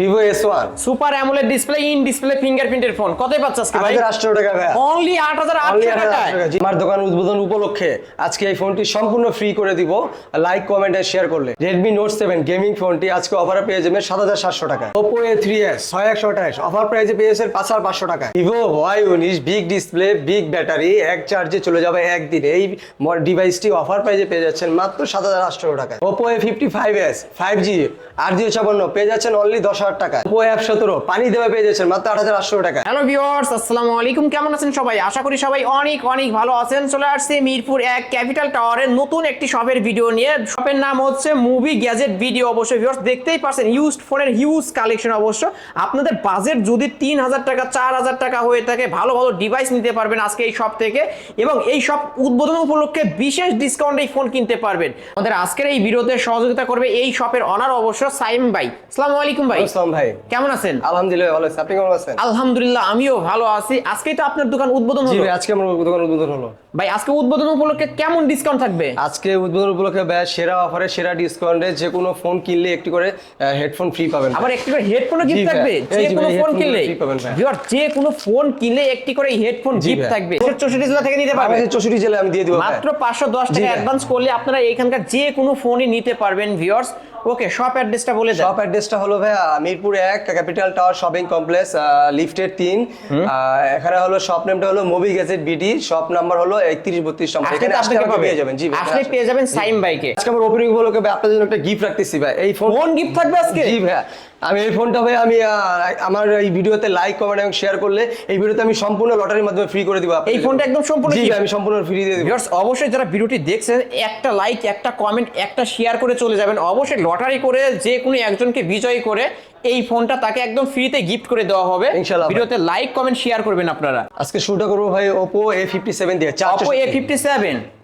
Vivo S one super AMOLED display in display ফিঙ্গারপ্রিন্টের phone কতই পাচ্ছ আজকে ভাই? আটশো টাকা অনলি আট হাজার Only আটশো 8,800 টাকায় টাকা। আমার দোকান উদ্বোধন উপলক্ষে আজকে এই ফোনটি সম্পূর্ণ ফ্রি করে দিব। লাইক কমেন্ট আর শেয়ার করলে। রেডমি নোট সেভেন গেমিং ফোনটি আজকে অফারে পেয়ে যাবেন সাত হাজার সাতশো টাকা ওপো এ থ্রি এস ছয় একশো আঠাশ। অফার প্রাইসে পেয়েছেন পাঁচ হাজার পাঁচশো টাকা ভিভো ওয়াই উনিশ বিগ ডিসপ্লে বিগ ব্যাটারি এক চার্জে চলে যাবে একদিনে। এই ডিভাইসটি অফার প্রাইসে পেয়ে যাচ্ছেন মাত্র সাত হাজার আটশো টাকা Oppo A fifty five S five G আট জিরো ছাপান্ন। পেয়ে যাচ্ছেন অনলি দশ অনেক ভালো মিরপুর এক ক্যাপিটাল মুভি ভিডিও অবশ্যই। অবশ্য। আপনাদের বাজেট যদি তিন হাজার টাকা, চার হাজার টাকা হয়ে থাকে, ভালো ভালো ডিভাইস নিতে পারবেন আজকে এই শপ থেকে। এবং এই শপ উদ্বোধন উপলক্ষে বিশেষ ডিসকাউন্টে এই ফোন কিনতে পারবেন। আমাদের আজকের এই ভিডিওতে সহযোগিতা করবে এই শপের অনার অবশ্য সাইম ভাই। আসসালামু আলাইকুম ভাই। আসসালাম ভাই। কেমন আছেন? আলহামদুলিল্লাহ ভালো আছি। আপনি কেমন আছেন? আলহামদুলিল্লাহ আমিও ভালো আছি। আজকেই তো আপনার দোকান উদ্বোধন হলো। আজকে আমার দোকান উদ্বোধন হলো। ভাই আজকে উদ্বোধন উপলক্ষে কেমন ডিসকাউন্ট থাকবে? আজকে উদ্বোধন উপলক্ষে ভাই সেরা অফারে সেরা ডিসকাউন্টে যে কোনো ফোন কিনলে একটি করে হেডফোন ফ্রি পাবেন। আবার একটি করে হেডফোনও গিফট থাকবে? যে কোনো ফোন কিনলে। ভিউয়ার যে কোনো ফোন কিনলে একটি করে হেডফোন গিফট থাকবে। চৌষট্টি জেলা থেকে নিতে পারবে। আমাদের চৌষট্টি জেলায় আমি দিয়ে দিব মাত্র পাঁচশো দশ জি টাকা অ্যাডভান্স করলে আপনারা এখানকার যে কোনো ফোনই নিতে পারবেন ভিউয়ার্স ওকে শপ অ্যাড্রেসটা বলে দেন। শপ অ্যাড্রেসটা হলো ভাই মিরপুর এক ক্যাপিটাল টাওয়ার শপিং কমপ্লেক্স লিফটের তিন। আহ, এখানে হলো শপ নেমটা হলো movie gadget BD shop number হলো একত্রিশ বত্রিশ নম্বর। এখানে আসলে পেয়ে যাবেন। জি আসলে- পেয়ে যাবেন সাইম বাইকে আজকে আমার ওপেনিং উপলক্ষে ভাই আপনাদের জন্য একটা গিফট রাখতেছি ভাই। এই ফোন গিফট থাকবে আজকে? জি ভাই আমি এই ফোনটা ভাই আমি আমার এই ভিডিওতে লাইক কমেন্ট এবং শেয়ার করলে এই ভিডিওতে আমি সম্পূর্ণ লটারির মাধ্যমে ফ্রি করে দিব এই ফোনটা একদম সম্পূর্ণ জি আমি সম্পূর্ণ ফ্রি দিয়ে দিব। অবশ্যই যারা ভিডিওটি দেখছেন একটা লাইক একটা কমেন্ট একটা শেয়ার করে চলে যাবেন। অবশ্যই লটারি করে যে কোনো একজনকে বিজয়ী করে এই ফোনটা তাকে একদম ফ্রিতে গিফট করে দেওয়া হবে। ইনশাআল্লাহ ভিডিওতে লাইক কমেন্ট শেয়ার করবেন আপনারা। আজকে শুরুটা করব ভাই ওপো এ ফিফটি সেভেন দিয়ে। চার Oppo A57 হুম 460 ডিভাইস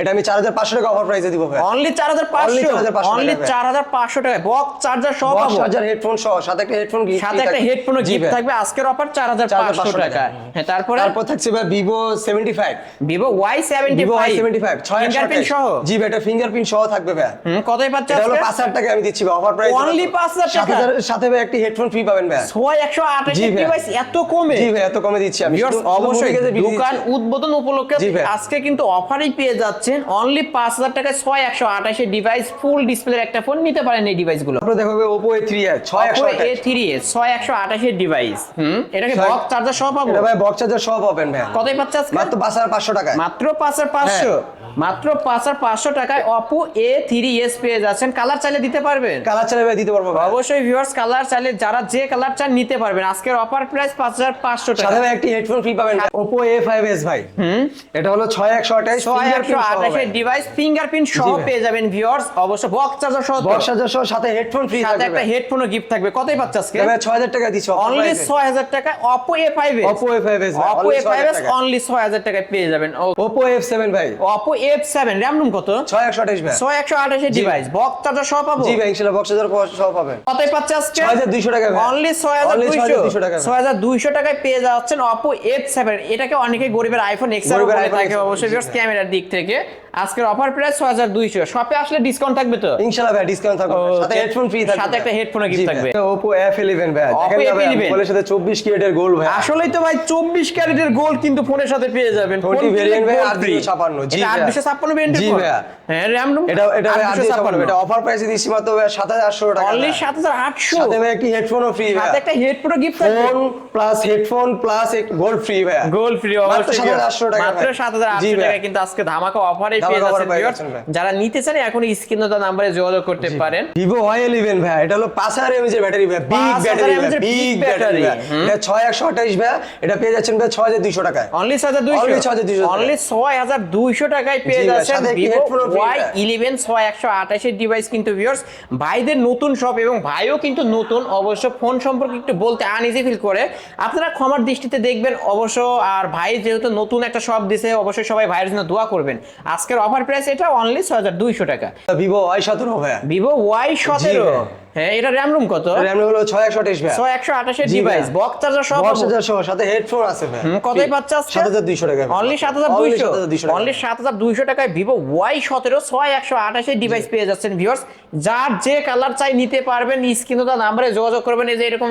এটা আমি চার হাজার পাঁচশো টাকা অফার প্রাইসে দিব ভাই। অনলি 4500 4,500 অনলি টাকা। 4500 টাকায় বক্স চার্জার সহ পাবো। চার্জার হেডফোন সহ সাথে একটা হেডফোন সাথে একটা হেডফোনও গিফট থাকবে। আজকের অফার 4500 4,500 টাকা। হ্যাঁ তারপরে? তারপর থাকছে ভাই Vivo seventy five Vivo Y75 Vivo Y seventy five ছয় ফিঙ্গারপ্রিন্ট সহ? জি ভাই এটা ফিঙ্গারপ্রিন্ট সহ থাকবে ভাই। হুম কতই পাচ্ছে এটা হলো পাঁচ হাজার টাকা আমি দিচ্ছি ভাই অফার প্রাইস Only 5,000 টাকা? সাথে ভাই একটি হেডফোন ফ্রি পাবেন ভাই। ছয় একশো আঠাশ। ডিভাইস এত কমে? জি ভাই এত কমে দিচ্ছি আমি। অবশ্যই দোকান উদ্বোধন উপলক্ষে। আজকে কিন্তু অফারই পেয়ে যাচ্ছেন। অনলি পাঁচ হাজার টাকায় ছয় একশো আঠাশে ডিভাইস ফুল ডিসপ্লের একটা ফোন নিতে পারেন এই ডিভাইসগুলো তারপরে দেখো ওপো এ থ্রি ছয় একশো এ থ্রি ছয় একশো আঠাশের ডিভাইস হুম? এটাকে বক্স চার্জার সহ পাবো? ভাই বক্স চার্জার সহ পাবেন ভাই কতই পাচ্ছে আজকে? মাত্র পাঁচ হাজার পাঁচশো টাকা মাত্র পাঁচ হাজার পাঁচশো? মাত্র পাঁচ হাজার পাঁচশো টাকায় অপো এ থ্রি এস পেয়ে যাচ্ছেন। কালার চাইলে দিতে পারবেন? কালার চালে দিতে পারব অবশ্যই ভিউয়ার্স কালার চাইলে যারা যে কালার চান নিতে পারবেন। আজকের অফার প্রাইস পাঁচ হাজার পাঁচশো টাকা। সাথে একটি হেডফোন ফ্রি পাবেন। ওপো এ ফাইভ এস ভাই। এটা হলো ছয় একশো আঠাশ ছয় একশো আঠাশের ডিভাইস ফিঙ্গারপ্রিন্ট সহ পেয়ে যাবেন ভিউয়ার্স অবশ্য বক্স চার্জার সহ বক্স চার্জার সহ সাথে হেডফোন ফ্রি সাথে একটা হেডফোনও গিফট থাকবে। কতই পাচ্ছে আজকে? ছয় হাজার টাকা দিচ্ছি অনলি ছয় হাজার টাকা Oppo A five Oppo A5s ভাই, অপো এ ফাইভ 6,000 টাকা। অনলি ছয় হাজার টাকায় পেয়ে যাবেন। ওপো এফ সেভেন ভাই। Oppo F seven RAM ROM কত? ছয় একশো আঠাশ ছয় একশো আঠাশের ডিভাইস বক্স চার্জার সহ পাবো? জি ভাই ইনশাল্লাহ বক্স চার্জার সহ পাবেন কতই পাচ্ছে আজকে? ছয় হাজার দুইশো টাকা অনলি ছয় হাজার দুইশো। টাকা ছয় হাজার দুইশো টাকায় পেয়ে যাচ্ছেন অপো এফ সেভেন এটাকে অনেকে গরিবের আইফোন এক্স থাকে অবশ্যই ক্যামেরার দিক থেকে আজকের অফার প্রাইস ছয় হাজার দুইশো শপে আসলে ডিসকাউন্ট থাকবে তো? ইনশাল্লাহ ভাই ডিসকাউন্ট থাকবে। সাথে হেডফোন ফ্রি থাকবে সাথে একটা জি ভাই। থাকবে। ওপো এফ ইলেভেন ভাই Oppo দেখেন না ভাই, F11 মোবাইলের সাথে চব্বিশ ক্যারেটের গোল্ড ভাই। আসলেই তো ভাই চব্বিশ ক্যারেটের গোল্ড কিন্তু ফোনের সাথে পেয়ে যাবেন। ফোনটি variant ভাই 856 free। জি এটা ভাই। 856 variant এর জি ফোন? হ্যাঁ RAM এটা এটা ভাই আর 856 এটা অফার প্রাইসে দিচ্ছি মাত্র সাত হাজার আটশো টাকা। অনলি ভাই। সাত হাজার আটশো। সাথে ভাই একটি হেডফোনও ফ্রি ভাই সাথে একটা হেডফোনও গিফট থাকবে। Phone plus headphone plus gold free ভাই গোল্ড ফ্রি মাত্র 7,800 টাকা মাত্র ভাই। সাত হাজার জি আটশো ভাই। টাকা কিন্তু আজকে ধামাকা অফারে পেয়ে যাচ্ছেন পেয়ে viewers। যাচ্ছেন ভাই। যারা নিতে চান এখন স্ক্রিনে নাম্বারে যোগাযোগ করতে পারেন। ওয়াই ইলেভেন ভাই এটা হলো হাজার এর ব্যাটারি ভাই big battery mAh big battery এটা ছয় ভাই পেয়ে যাচ্ছেন ভাই ছয় হাজার দুইশো টাকায়। অনলি ছয় হাজার Only 6,200 অনলি ছয় হাজার দুইশো টাকায় পেয়ে যাচ্ছেন ভিভো ওয়াই ইলেভেন ছয় একশো আঠাশের ডিভাইস কিন্তু ভিউয়ার্স ভাইদের নতুন শপ এবং ভাইও কিন্তু নতুন অবশ্য ফোন সম্পর্কে একটু বলতে আনইজি ফিল করে। আপনারা ক্ষমার দৃষ্টিতে দেখবেন অবশ্য আর ভাই যেহেতু নতুন একটা শপ দিছে অবশ্যই সবাই ভাইয়ের জন্য দোয়া করবেন। আজকের অফার প্রাইস এটা অনলি ছয় হাজার দুইশো টাকা। ভিভো ওয়াই সতেরো ভাই ভিভো ওয়াই সতেরো। হ্যাঁ এটা র্যাম রুম কত? র্যাম হলো ছয় একশো আঠাশ ভাই। ছয় একশো ডিভাইস বক্স চার্জার সব বক্স চার্জার সহ সাথে হেডফোন আছে ভাই। কতই পাচ্ছে আজকে? সাত হাজার দুইশো টাকা অনলি সাত হাজার Only দুইশো 7,200 অনলি সাত হাজার দুইশো টাকায় ভিভো ওয়াই সতেরো ছয় ডিভাইস পেয়ে যাচ্ছেন ভিউয়ার্স যার যে কালার চাই নিতে পারবেন স্ক্রিন নাম্বারে যোগাযোগ করবেন এই যে এরকম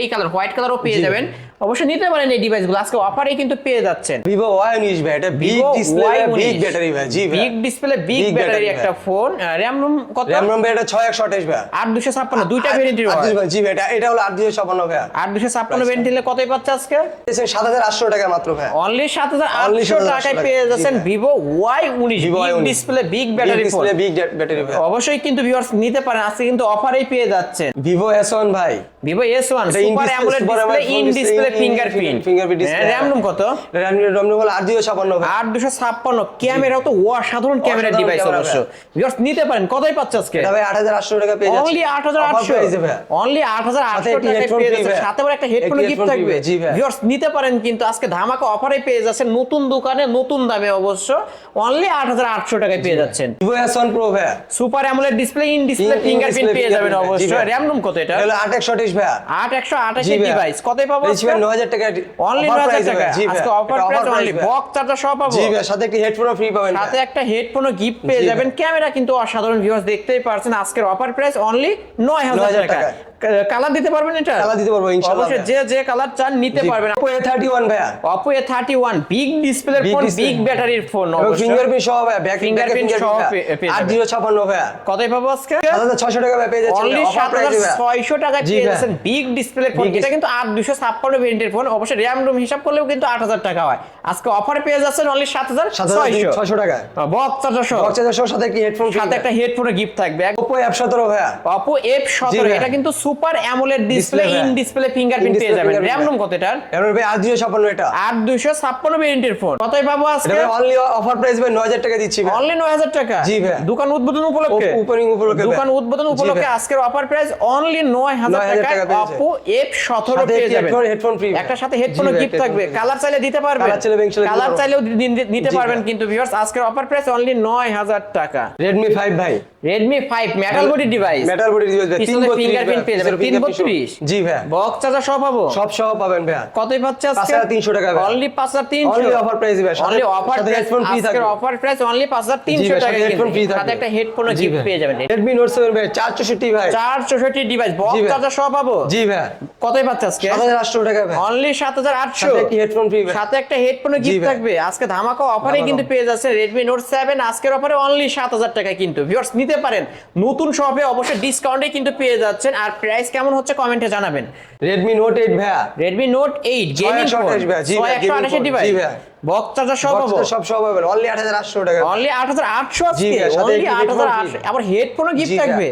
এই কালার হোয়াইট কালারও পেয়ে যাবেন। অবশ্যই নিতে পারেন এই ডিভাইসগুলো আজকে অফারে কিন্তু পেয়ে যাচ্ছেন। ভিভো ওয়াই উনিশ ভাই এটা বিগ ডিসপ্লে বিগ ব্যাটারি ভাই জি বিগ ডিসপ্লে বিগ ব্যাটারি একটা ফোন র্যাম রুম কত? র্যাম রম ভাই এটা ছয় একশো আঠাশ ভাই। আট দুশো ছাপ্পান্ন দুইটা ভেরিয়েন্টের আট দুশো- জি ভাই এটা এটা হলো আট দুশো ছাপান্ন ভাই আট দুশো ছাপ্পান্ন ভেরিয়েন্ট নিলে কতই পাচ্ছে আজকে? সাত হাজার আটশো টাকা মাত্র ভাই অনলি সাত হাজার আটশো টাকায় পেয়ে যাচ্ছেন ভিভো ওয়াই উনিশ Vivo big Y19 display big battery display big battery অবশ্যই কিন্তু ভিউয়ার্স নিতে পারেন আজকে কিন্তু অফারেই পেয়ে যাচ্ছেন। ভিভো এস ওয়ান ভাই। Vivo S one super AMOLED display in display fingerprint fingerprint display, RAM ROM কত? র্যাম রম হলো আট দুশো ছাপান্ন ভাই আট দুশো ছাপ্পান্ন ক্যামেরাও তো অসাধারণ ক্যামেরা ডিভাইস অবশ্য। ভিউয়ার্স নিতে পারেন কতই পাচ্ছে আজকে? ভাই আট হাজার আটশো টাকা পেয়ে যাচ্ছে। অনলি আট অনলি টাকায় পেয়ে যাচ্ছে। সাথে আবার একটা হেডফোন গিফট থাকবে। ভিউয়ার্স নিতে পারেন কিন্তু আজকে ধামাকা অফারে পেয়ে যাচ্ছেন। নতুন দোকানে নতুন দামে অবশ্য। অনলি আট হাজার আটশো টাকায় পেয়ে যাচ্ছেন। ভাই। Super AMOLED display in display fingerprint পেয়ে যাবেন জি র্যাম রুম কত এটা? হলো ভাই। আট একশো আঠাশের জি ভাই। ডিভাইস কতই পাবো টাকা অনলি offer নয় হাজার price এ টাকা। জি ভাই। আজকে offer price only box charger সহ পাবো। জি ভাই সাথে একটি হেডফোনও ফ্রি পাবেন। সাথে একটা হেডফোনও গিফট পেয়ে যাবেন। ক্যামেরা কিন্তু অসাধারণ ভিউয়ার্স দেখতেই পারছেন। আজকের অফার প্রাইস অনলি নয় হাজার 9,000 টাকা কালার দিতে পারবেন এটা? কালার দিতে পারব ইনশাআল্লাহ অবশ্যই যে যে কালার চান নিতে পারবেন। Oppo A31 ভাইয়া। Oppo A31 বিগ ডিসপ্লের ফোন বিগ ব্যাটারির ফোন এবং ফিঙ্গারপ্রিন্ট সহ ভাইয়া ব্যাক Fingerprint সহ। জিরো ছাপান্ন ভাইয়া। কতই পাবো আজকে? সাত হাজার ছশো টাকা ভাইয়া পেয়ে যাচ্ছেন অনলি offer সাত price এ ভাইয়া। ছয়শো টাকায় পেয়ে যাচ্ছেন বিগ ডিসপ্লে ফোন এটা কিন্তু দুশো ছাপ্পান্ন ভেরিয়েন্টের ফোন অবশ্যই র্যাম রুম হিসাব করলেও কিন্তু আট হাজার টাকা হয়। আজকে অফারে পেয়ে যাচ্ছেন অনলি সাত হাজার সাত হাজার ছয়শো ছশো টাকা। বক্স চার্জার সহ বক্স চার্জার সহ সাথে একটি হেডফোন সাথে একটা হেডফোনের গিফট থাকবে। Oppo F17 ভাইয়া। সতেরো ভাই। এটা কিন্তু super AMOLED display in display fingerprint পেয়ে যাবেন। র্যাম। রুম কত এটার? এবার ভাই আট জিরো ছাপান্ন এটা। আট দুইশো ছাপ্পান্ন ভেরিয়েন্টের ফোন কতই পাবো আজকে? ভাই অনলি অফার প্রাইস ভাই নয় হাজার টাকা দিচ্ছি ভাই। অনলি নয় হাজার টাকা? জি ভাই। দোকান উদ্বোধন উপলক্ষে? ও- opening উপলক্ষে দোকান উদ্বোধন উপলক্ষে আজকের অফার প্রাইস অনলি 9,000 টাকায় সতেরো সাথে পেয়ে যাবেন। headphone free একটা সাথে হেডফোনও গিফট থাকবে। কালার চাইলে দিতে পারবেন। Colour চাইলে দিতে কালার চাইলেও দিতে পারবেন কিন্তু ভিউয়ার্স আজকের অফার প্রাইস অনলি নয় হাজার টাকা। রেডমি ফাইভ ভাই। Redmi five metal body device metal body পিছনে fingerprint পেয়ে যাবেন, 332 জি ভাই বক্স চার্জার সব পাবো? সব সহ পাবেন ভাই কতই পাচ্ছে আজকে? 5,300 টাকা ভাই। অনলি পাঁচ হাজার তিনশো। Only ভাই, অনলি অফার প্রাইস আজকের। প্রাইস অনলি টাকা হেডফোন ফ্রি সাথে একটা হেডফোনও গিফট পেয়ে যাবেন। রেডমি নোট সেভেন ভাই চার চৌষট্টি ভাই। চার চৌষট্টি ডিভাইস বক্স চার্জার সব পাবো? জি ভাই কতই পাচ্ছে আজকে? সাত হাজার আটশো টাকা ভাই অনলি সাত হাজার আটশো। সাথে একটি হেডফোন ফ্রি সাথে একটা হেডফোনের জি গিফট থাকবে। আজকে ধামাকা অফারে কিন্তু পেয়ে যাচ্ছে রেডমি নোট সেভেন আজকের অফারে অনলি সাত হাজার টাকায় কিন্তু। ভিউয়ার্স নিতে পারেন। নতুন শপে অবশ্যই ডিসকাউন্টে কিন্তু পেয়ে যাচ্ছেন। আর প্রাইস কেমন হচ্ছে কমেন্টে জানাবেন। রেডমি নোট এইট ভাইয়া। Redmi note eight gaming phone 628 ভাই, জি ভাই, একশো gaming আঠাশের phone, ডিভাইস। বক্স চার্জার সব পাবো। সব সব পাবেন অনলি আট হাজার আটশো টাকা। অনলি আট হাজার আটশো জি আজকে সাথে অনলি একটি আট হাজার headphone আটশো free। আবার হেডফোনও গিফট থাকবে।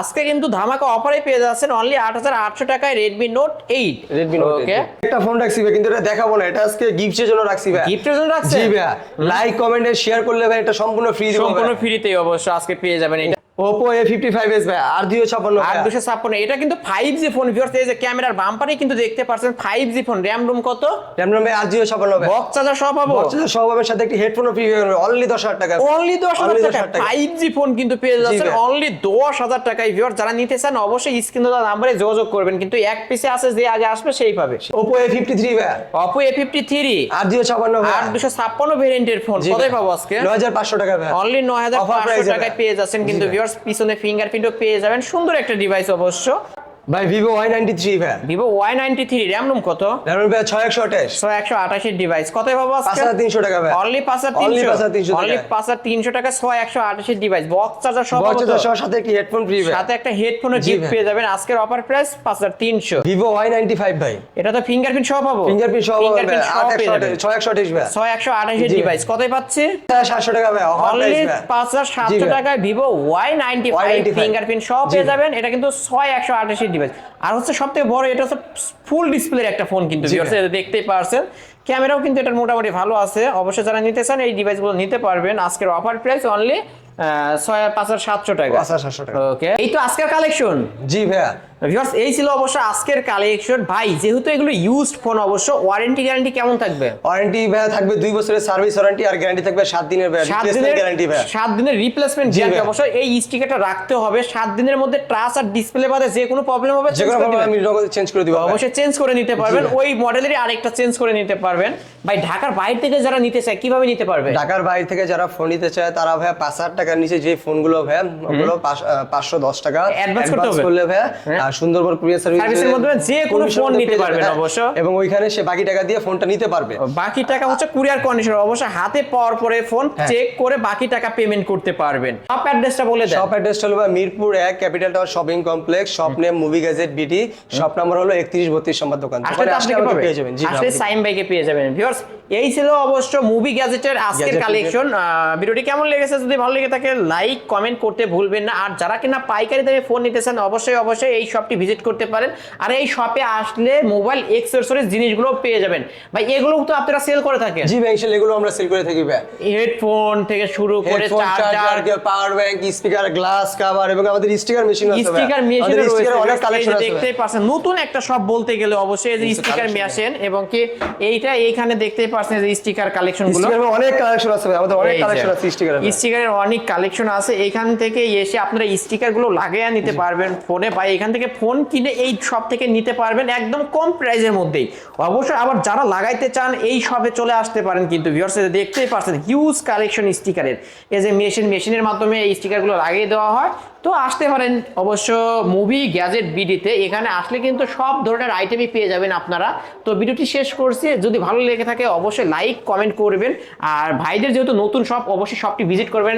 আজকে কিন্তু ধামাকা অফারে পেয়ে যাচ্ছেন অনলি আট হাজার আটশো টাকায় Redmi note eight Redmi note okay একটা ফোন রাখছি ভাই কিন্তু এটা দেখাবো না এটা আজকে গিফটের জন্য রাখছি ভাই গিফটের জন্য রাখছেন? জি ভাই লাইক কমেন্টে শেয়ার করলে ভাই এটা সম্পূর্ণ ফ্রি সম্পূর্ণ ফ্রিতেই অবশ্য আজকে পেয়ে যাবেন ফাইভ এস ভাই আর দুইশো ছাপ্পান্ন আট দুশো ছাপ্পান্ন এটা কিন্তু ফাইভ জি ফোন ভিউয়ার্স এই যে ক্যামেরার বাম্পারে কিন্তু দেখতে পাচ্ছেন five G phone RAM ROM কত? র্যাম ভাই আর দুইশো ছাপ্পান্ন ভাই। বক্স চার্জার সব পাবো? বক্সের সবাবের সাথে একটি হেডফোনও ফ্রি যাবে অনলি দশ হাজার টাকা। অনলি দশ হাজার টাকা। 10,000 টাকা। ফাইভ জি ফোন কিন্তু পেয়ে যাচ্ছেন অনলি দশ হাজার টাকায় ভিউয়ার যারা নিতে চান অবশ্যই স্ক্রিন নাম্বারে যোগাযোগ করবেন কিন্তু এক পিসে আছে যে আগে আসবে সেই পাবে। ওপো এ ফিফটি থ্রি ভাই। অপো এ ফিফটি থ্রি আর দুইশো ছাপ্পান্ন ভাই। আট দুশো ছাপ্পান্ন ভেরিয়েন্টের ফোন জি কতই পাবো আজকে? নয় হাজার পাঁচশো টাকা ভাই। অনলি নয় হাজার Offer পাঁচশো price এ টাকায় পেয়ে যাচ্ছেন কিন্তু ভাই। ভিউয়ার্স পিছনে ফিঙ্গারপ্রিন্টও পেয়ে যাবেন। সুন্দর একটা ডিভাইস অবশ্য। ভাই ভিভো ওয়াই নাইনটি থ্রি ভাই। Vivo Y ninety three RAM ROM কত? র্যাম ভাই ছয় একশো আঠাশ। ছয় একশো আঠাশের ডিভাইস কতই পাবো পাঁচ হাজার তিনশো টাকা ভাই। অনলি পাঁচ হাজার Only তিনশো অনলি পাঁচ হাজার তিনশো টাকা ছয় একশো আঠাশের ডিভাইস বক্স চার্জার সব বক্স পাবো? সহ সাথে একটি হেডফোন ফ্রি সাথে একটা হেডফোনের গিফট পেয়ে যাবেন। আজকের অফার প্রাইস পাঁচ হাজার তিনশো। ভিভো ওয়াই নাইনটি ফাইভ ভাই। এটা তো ফিঙ্গারপ্রিন্ট সহ পাবো? ফিঙ্গারপ্রিন্ট সহ একশো যাবেন ছয় একশো আঠাশ ভাই। ছয় একশো আঠাশের ডিভাইস কতই পাচ্ছে? সাতশো টাকা ভাই। অনলি পাঁচ হাজার সাতশো টাকায় Vivo Y ninety five Y95 fingerprint সহ পেয়ে যাবেন। এটা কিন্তু ছয় একশো আঠাশের ডিভাইস আর হচ্ছে সবথেকে বড় এটা হচ্ছে ফুল ডিসপ্লের একটা ফোন কিন্তু দেখতেই পারছেন ক্যামেরাও কিন্তু এটা মোটামুটি ভালো আছে। অবশ্যই যারা নিতে চান এই ডিভাইসগুলো নিতে পারবেন। আজকের অফার প্রাইস অনলি ছয় পাঁচ হাজার সাতশো টাকা। পাঁচ হাজার সাতশো টাকা। ওকে এই তো আজকের কালেকশন জি ভাইয়া। ভিউয়ার্স এই ছিল অবশ্য আজকের কালেকশন ভাই যেহেতু এগুলো ইউজড ফোন অবশ্য ওয়ারেন্টি গ্যারান্টি কেমন থাকবে? ওয়ারেন্টি ভাইয়া থাকবে দুই বছরের সার্ভিস ওয়ারেন্টি আর গ্যারান্টি থাকবে সাত দিনের সাত দিনের গ্যারান্টি ভাইয়া। সাত দিনের রিপ্লেসমেন্ট গ্যারান্টি অবশ্য এই স্টিকারটা রাখতে হবে। সাত দিনের মধ্যে টাচ আর ডিসপ্লে বাদে যে কোনো প্রবলেম হবে যে কোনো দিবেন। আমি নগদ চেঞ্জ করে দিব অবশ্যই চেঞ্জ করে নিতে পারবেন। ওই মডেলেরই আরেকটা চেঞ্জ করে নিতে পারবেন। ভাই ঢাকার বাইরে থেকে যারা নিতে চায় কীভাবে নিতে পারবে? ঢাকার বাইরে থেকে যারা ফোন নিতে চায় তারা ভাইয়া পাঁচ হাজার টাকার নিচে যে ফোনগুলো ভাইয়া ওগুলো পাঁচ- আহ, পাঁচশো দশ টাকা অ্যাডভান্স করতে হবে। আর সুন্দরবন কুরিয়ার সার্ভিস সার্ভিসের মাধ্যমে যে কোনো ফোন নিতে পারবেন অবশ্য। এবং ওইখানে সে বাকি টাকা দিয়ে ফোনটা নিতে পারবে। বাকি টাকা হচ্ছে কুরিয়ার কন্ডিশন অবশ্য হাতে পাওয়ার পরে ফোন হ্যাঁ। চেক করে বাকি টাকা পেমেন্ট করতে পারবেন। শপ অ্যাড্রেসটা বলে দেন। শপ অ্যাড্রেস হলো Mirpur Capital Tower shopping complex shop name movie gadget BT shop number হলো একত্রিশ বত্রিশ নম্বর দোকান। আসলে পাবে। পেয়ে যাবেন। জি আসলে সাইম বাইকে পেয়ে যাবেন। ভিউয়ার্স এই ছিল অবশ্য মুভি গ্যাজেটের আজকের কালেকশন ভিডিওটি কেমন লেগেছে যদি ভালো লেগে থাকে লাইক কমেন্ট করতে ভুলবেন না। আর যারা কিনা পাইকারি দামে ফোন নিতে চান অবশ্যই অবশ্যই এই শপটি ভিজিট করতে পারেন। আর এই শপে আসলে মোবাইল এক্সেসরিজ জিনিসগুলো পেয়ে যাবেন। ভাই এগুলো তো আপনারা সেল করে থাকেন। জি ব্যাংক এগুলো আমরা সেল করে থাকি ভাইয়া হেডফোন থেকে শুরু করে charger power bank speaker glass cover এবং আমাদের স্টিকার মেশিন আছে স্টিকার মেশিন আমাদের স্টিকার অনেক কালেকশন আছে দেখতেই পাচ্ছেন নতুন একটা শপ বলতে গেলে অবশ্যই এই যে স্টিকার মেশিন এবং কি এইটা এইখানে দেখতেই পাচ্ছেন যে স্টিকার কালেকশনগুলো। স্টিকার অনেক কালেকশন আছে ভাই আমাদের অনেক কালেকশন আছে স্টিকারের স্টিকারের অনেক কালেকশন আছে। এখান থেকে এসে আপনারা স্টিকারগুলো লাগিয়ে নিতে পারবেন ফোনে বা এখান থেকে ফোন কিনে এই শপ থেকে নিতে পারবেন একদম কম প্রাইসের মধ্যেই। অবশ্যই আবার যারা লাগাইতে চান, এই শপে চলে আসতে পারেন কিন্তু ভিউয়ার্স দেখতেই পাচ্ছেন হিউজ কালেকশন স্টিকারের এই যে মেশিন মেশিনের মাধ্যমে এই স্টিকারগুলো লাগিয়ে দেওয়া হয়। তো আসতে পারেন অবশ্য মুভি গ্যাজেট বিডিতে এখানে আসলে কিন্তু সব ধরনের আইটেমই পেয়ে যাবেন আপনারা। তো ভিডিওটি শেষ করছি। যদি ভালো লেগে থাকে, অবশ্যই লাইক কমেন্ট করবেন। আর ভাইদের যেহেতু নতুন শপ অবশ্যই শপটি ভিজিট করবেন।